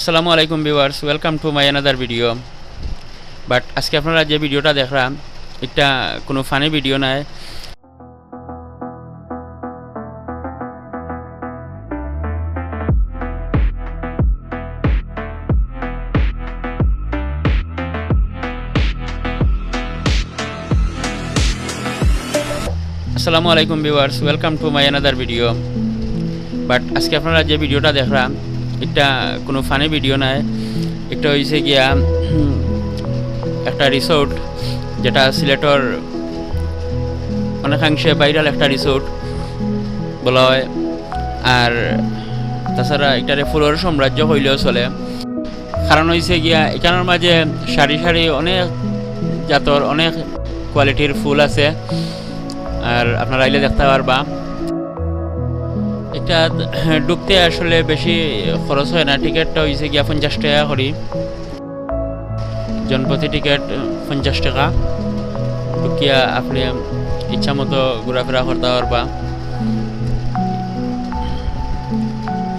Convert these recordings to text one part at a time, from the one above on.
আসসালামু আলাইকুম viewers welcome to my another video but আজকে আপনারা যে ভিডিওটা দেখলাম, এটা কোনো ফানি ভিডিও নাই। আসসালামু আলাইকুম viewers welcome to my another video but আজকে আপনারা যে ভিডিওটা দেখলাম এটা কোনো ফানি ভিডিও নাই। একটা হয়েছে গিয়া, একটা রিসোর্ট যেটা সিলেটর অনেকাংশে ভাইরাল একটা রিসোর্ট বলা হয়। আর তাছাড়া এটারে ফুলের সাম্রাজ্য হইলেও চলে। কারণ হয়েছে গিয়া, এখানের মাঝে সারি সারি অনেক জাতর অনেক কোয়ালিটির ফুল আছে। আর আপনারা আইলে দেখতে পারবা। এটা ঢুকতে আসলে বেশি খরচ হয় না। টিকিটটা হয়েছে গিয়া পঞ্চাশ টাকা করি। জনপ্রতি টিকিট পঞ্চাশ টাকা। ঢুকিয়া আপনি ইচ্ছা মতো ঘোরাফেরা করতে পারবা।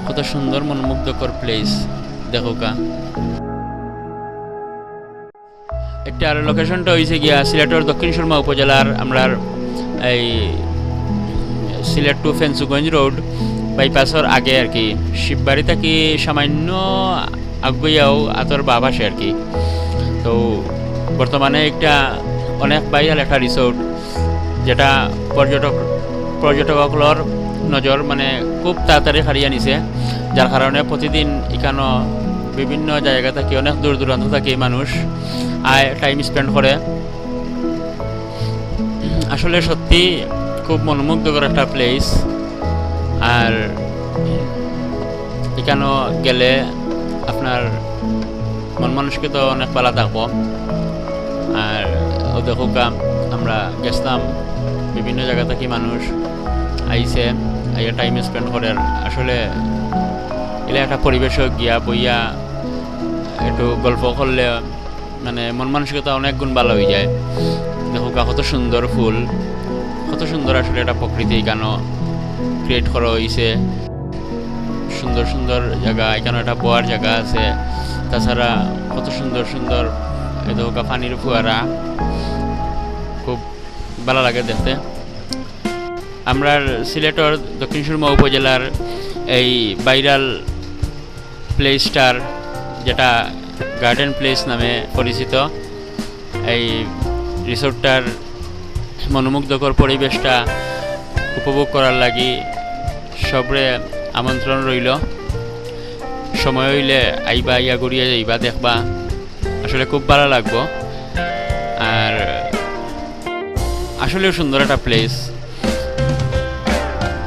কত সুন্দর মনোমুগ্ধকর প্লেস দেখো কা একটা আর লোকেশনটা হয়েছে গিয়া সিলেটের দক্ষিণ শর্মা উপজেলার আমরা এই সিলেট টু ফেন্সুগঞ্জ রোড বাইপাসের আগে আর কি শিববাড়ি থেকে সামান্য আগুইয়াও আতর বাপ আর কি। তো বর্তমানে একটা অনেক ভাইরাল একটা রিসোর্ট যেটা পর্যটক পর্যটকগুলোর নজর মানে খুব তাড়াতাড়ি হারিয়ে নিছে যার কারণে প্রতিদিন এখানে বিভিন্ন জায়গা থেকে, অনেক দূর দূরান্ত থেকে মানুষ আয় টাইম স্পেন্ড করে আসলে সত্যি খুব মনোমুগ্ধকর একটা প্লেস আর এখানেও গেলে আপনার মন মানুষকে তো অনেক পালা থাকব। আর ও দেখো আমরা গেছিলাম, বিভিন্ন জায়গা থেকে মানুষ আইসে আইয়া টাইম স্পেন্ড করে। আসলে এলে একটা পরিবেশও গিয়া বইয়া একটু গল্প করলে মানে মন মানসিকতা অনেক গুণ ভালো হয়ে যায়। দেখো কত সুন্দর ফুল, কত সুন্দর আসলে এটা প্রকৃতি কেন ক্রিয়েট করা হয়েছে। সুন্দর সুন্দর জায়গা এখানে একটা বোয়ার জায়গা আছে। তাছাড়া কত সুন্দর সুন্দর এই দেখো পানির ফুয়ারা। খুব ভালো লাগে দেখতে। আমরা সিলেটর দক্ষিণ সুরমা উপজেলার এই ভাইরাল প্লেসটার, যেটা গার্ডেন প্লেস নামে পরিচিত, এই রিসোর্টটার মনোমুগ্ধকর পরিবেশটা উপভোগ করার লাগি সবরে আমন্ত্রণ রইল। সময় হইলে আইবা, ইয়া গড়িয়ে যাইবা, দেখবা। আসলে খুব ভালো লাগবো। আর আসলেও সুন্দর একটা প্লেস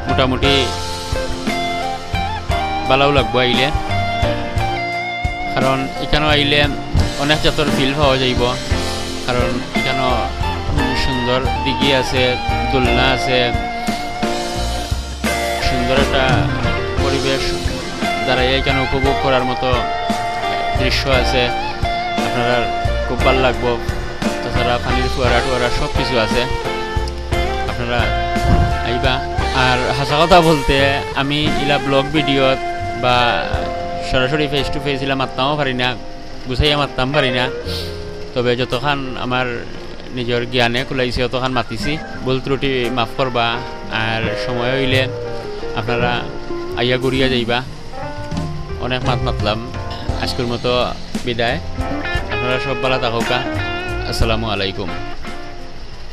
মোটামুটি ভালোও লাগবো আইলে। কারণ এখানেও আইলে অনেক জাতর ফিল পাওয়া যাইব। কারণ এখানেও সুন্দর দিঘি আছে, দোলনা আছে। সুন্দর একটা পরিবেশ দাঁড়াই এখানে উপভোগ করার মতো দৃশ্য আছে। আপনারা খুব ভালো লাগবো। তাছাড়া পানির ফুয়ারা টুয়ারা সব কিছু আছে। আপনারা আইবা। আর হাসা কথা বলতে, আমি ইলা ব্লগ ভিডিও বা সরাসরি ফেস টু ফেস ইলা মারতামও পারি না, গুছাইয়া মারতাম পারি না। তবে যতখান আমার নিজের জ্ঞানে খুলাইছে অতখান মাতিছি। ভুল ত্রুটি মাফ করবা। আর সময় হইলে আপনারা আইয়া গড়িয়া যাইবা। অনেক মাত মাতলাম। আজকের মতো বিদায়। আপনারা সব ভালো থাকুকা আসসালামু আলাইকুম।